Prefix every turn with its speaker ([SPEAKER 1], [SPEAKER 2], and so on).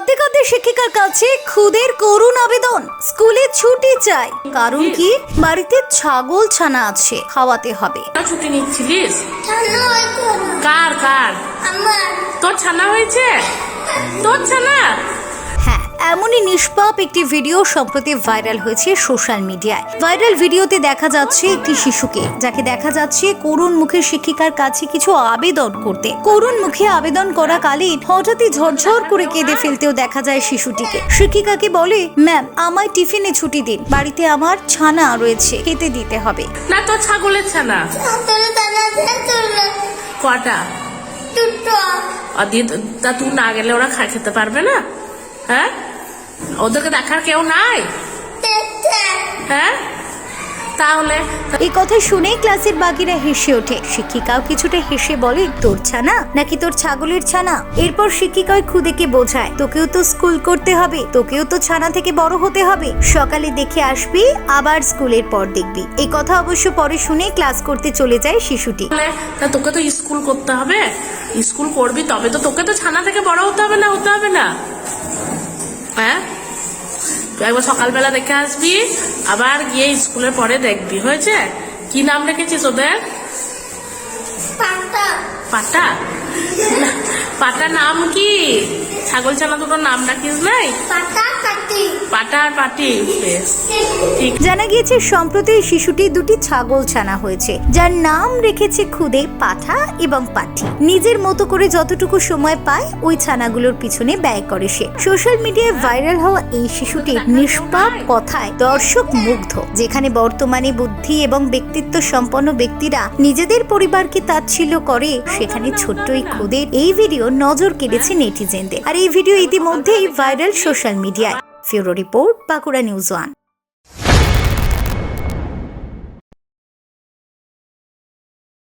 [SPEAKER 1] কাঁদতে কাঁদতে শিক্ষিকার কাছে খুদের করুণ আবেদন। স্কুলে ছুটি চাই। কারণ কি? বাড়িতে ছাগল ছানা আছে খাওয়াতে হবে।
[SPEAKER 2] ছুটি নিচ্ছিলিস। কার কার?
[SPEAKER 3] আমার।
[SPEAKER 2] তোর ছানা হয়েছে? তোর ছানা?
[SPEAKER 1] এমনই নিষ্পাপ একটি ভিডিও সম্প্রতি ভাইরাল হয়েছে সোশ্যাল মিডিয়ায়। ভাইরাল ভিডিওতে দেখা যাচ্ছে একটি শিশুকে যাকে দেখা যাচ্ছে করুণ মুখে শিক্ষিকার কাছে কিছু আবেদন করতে। করুণ মুখে আবেদন করা কালীন হঠাৎই ঝরঝর করে কেঁদে ফেলতেও দেখা যায় শিশুটিকে। শিক্ষিকাকে বলে ম্যাম আমায় টিফিনে ছুটি দিন। বাড়িতে আমার ছানা রয়েছে খেতে দিতে হবে।
[SPEAKER 2] না তোর ছাগলের ছানা। কটা?
[SPEAKER 3] দুটো।
[SPEAKER 2] আর দিয়ে তা তুই না গেলে ওরা খেতে পারবে না? হ্যাঁ? ওদেরকে দেখার কেউ নাই? হ্যাঁ? তাহলে
[SPEAKER 1] এই কথা শুনে ক্লাসের বাকিরা হেসে ওঠে। শিক্ষিকাও কিছুটা হেসে বলে তোর ছানা? নাকি তোর ছাগলের ছানা? এরপর শিক্ষিকা ওই খুদেকে বোঝায় তোকেও তো স্কুল করতে হবে তোকেও তো ছানা থেকে বড় হতে হবে। সকালে দেখে আসবি আবার স্কুলের পর দেখবি। এই কথা অবশ্য পরে শুনে ক্লাস করতে চলে যায় শিশুটি।
[SPEAKER 2] তোকে তো স্কুল করতে হবে? স্কুল করবি তবে তো তোকে তো ছানা থেকে বড় হতে হবে না হতে হবে না। হ্যাঁ? তুই একবার সকালবেলা দেখে আসবি আবার গিয়ে স্কুলের পরে দেখবি হয়েছে? কি নাম রেখেছিস ওদের?
[SPEAKER 3] পাতা
[SPEAKER 2] পাটা পাটা নাম কি? ছাগল ছানা দুটোর নাম রাখিস নাই? পাটা
[SPEAKER 1] জানা গিয়েছে সম্প্রতি শিশুটি দুটি ছাগল ছানা হয়েছে যার নাম রেখেছে খুদে পাঠা এবং পাঠি। নিজের মতো করে যতটুকু সময় পায় ওই ছানাগুলোর পিছনে ব্যয় করে সে। সোশ্যাল মিডিয়ায় ভাইরাল হওয়া এই শিশুটির নিষ্পাপ কথায় দর্শক মুগ্ধ যেখানে বর্তমানে বুদ্ধি এবং ব্যক্তিত্ব সম্পন্ন ব্যক্তিরা নিজেদের পরিবারকে তাচ্ছিল্য করে সেখানে ছোট্ট এই খুদের এই ভিডিও নজর কেড়েছে নেটিজেনদের। আর এই ভিডিও ইতিমধ্যেই ভাইরাল সোশ্যাল মিডিয়ায়। Bureau report Bankura news one.